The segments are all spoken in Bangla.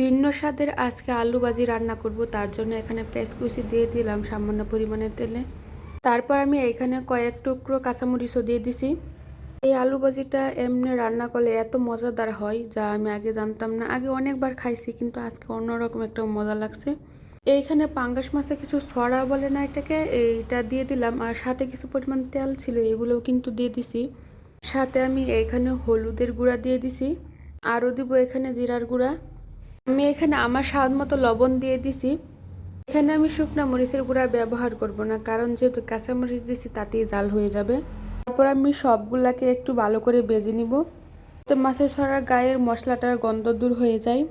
ভিন্ন স্বাদের আজকে আলু ভাজি রান্না করব, তার জন্য এখানে পেঁয়াজ কুচি দিয়ে দিলাম সামান্য পরিমাণে তেলে। তারপর আমি এখানে কয়েক টুকরো কাঁচামরিচও দিয়ে দিছি। এই আলু ভাজিটা এমনি রান্না করলে এত মজাদার হয়, যা আমি আগে জানতাম না। আগে অনেকবার খাইছি, কিন্তু আজকে অন্যরকম একটা মজা লাগছে। এইখানে পাঙ্গাস মাছে কিছু ছড়া বলে না এটাকে, এইটা দিয়ে দিলাম। আর সাথে কিছু পরিমাণ তেল ছিল, এগুলোও কিন্তু দিয়ে দিছি। সাথে আমি এইখানে হলুদের গুঁড়া দিয়ে দিছি। আরও দিব এখানে জিরার গুঁড়া। আমি এখানে আমার স্বাদ মতো লবণ দিয়ে দিছি। এখানে আমি শুকনো মরিচের গুঁড়া ব্যবহার করব না, কারণ যেহেতু কাঁচা মরিচ দিছি তাতেই জাল হয়ে যাবে। তারপর আমি সবগুলাকে একটু ভালো করে বেজে নিব। তো মাছের ছড়ার গায়ের মশলাটার গন্ধ দূর হয়ে যায়।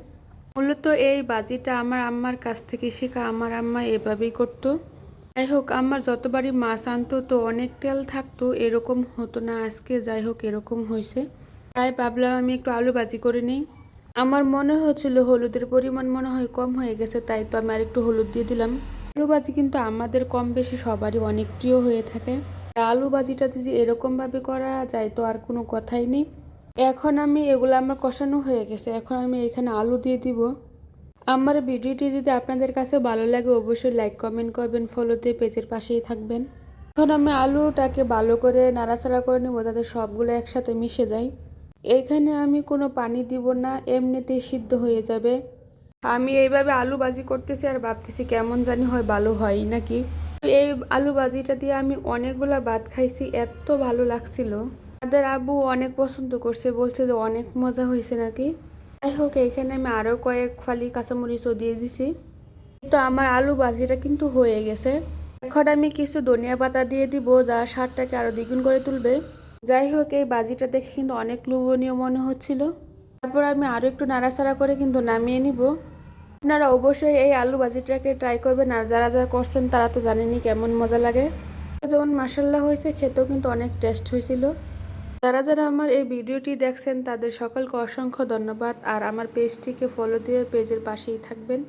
মূলত এই বাজিটা আমার আম্মার কাছ থেকে শেখা, আমার আম্মা এভাবেই করতো। যাই হোক, আমার যতবারই মাছ আনতো তো অনেক তেল থাকতো, এরকম হতো না, আজকে যাই হোক এরকম হয়েছে। তাই ভাবলাম আমি একটু আলু বাজি করে নিই। আমার মনে হচ্ছিল হলুদের পরিমাণ মনে হয় কম হয়ে গেছে, তাই তো আমি আর একটু হলুদ দিয়ে দিলাম। আলু ভাজি কিন্তু আমাদের কম বেশি সবারই অনেক প্রিয় হয়ে থাকে। আলু ভাজিটা যদি এরকমভাবে করা যায় তো আর কোনো কথাই নেই। এখন আমি এগুলো আমার কষানো হয়ে গেছে, এখন আমি এখানে আলু দিয়ে দিব। আমার ভিডিওটি যদি আপনাদের কাছে ভালো লাগে অবশ্যই লাইক, কমেন্ট করবেন ফলো দিয়ে পেজের পাশেই থাকবেন। এখন আমি আলুটাকে ভালো করে নাড়াচাড়া করে নেব, যাতে সবগুলো একসাথে মিশে যায়। এখানে আমি কোনো পানি দিব না, এমনিতেই সিদ্ধ হয়ে যাবে। আমি এইভাবে আলু বাজি করতেছি আর ভাবতেছি কেমন জানি হয়, ভালো হয় নাকি? এই আলু বাজিটা দিয়ে আমি অনেকগুলা ভাত খাইছি, এত ভালো লাগছিল। তাদের আব্বু অনেক পছন্দ করছে, বলছে যে অনেক মজা হয়েছে নাকি? যাই হোক, এখানে আমি আরও কয়েক ফালি কাঁচামরিচও দিয়ে দিছি। তো আমার আলু বাজিটা কিন্তু হয়ে গেছে। এখন আমি কিছু ধনিয়া পাতা দিয়ে দিব, যা স্বাদটাকে আরও দ্বিগুণ করে তুলবে। যাই হোক এই বাজিটা দেখে কিন্তু অনেক লোভনীয় মনে হচ্ছিল। তারপর আমি আরও একটু নাড়াচাড়া করে কিন্তু নামিয়ে নিব। আপনারা অবশ্যই এই আলু বাজিটাকে ট্রাই করবেন আর যারা যারা করছেন তারা তো জানেনই কেমন মজা লাগে। যেমন মাসাল্লাহ হয়েছে, খেতেও কিন্তু অনেক টেস্ট হয়েছিল। যারা যারা আমার এই ভিডিওটি দেখছেন, তাদের সকলকে অসংখ্য ধন্যবাদ। আর আমার পেজটিকে ফলো দিয়ে পেজের পাশেই থাকবেন।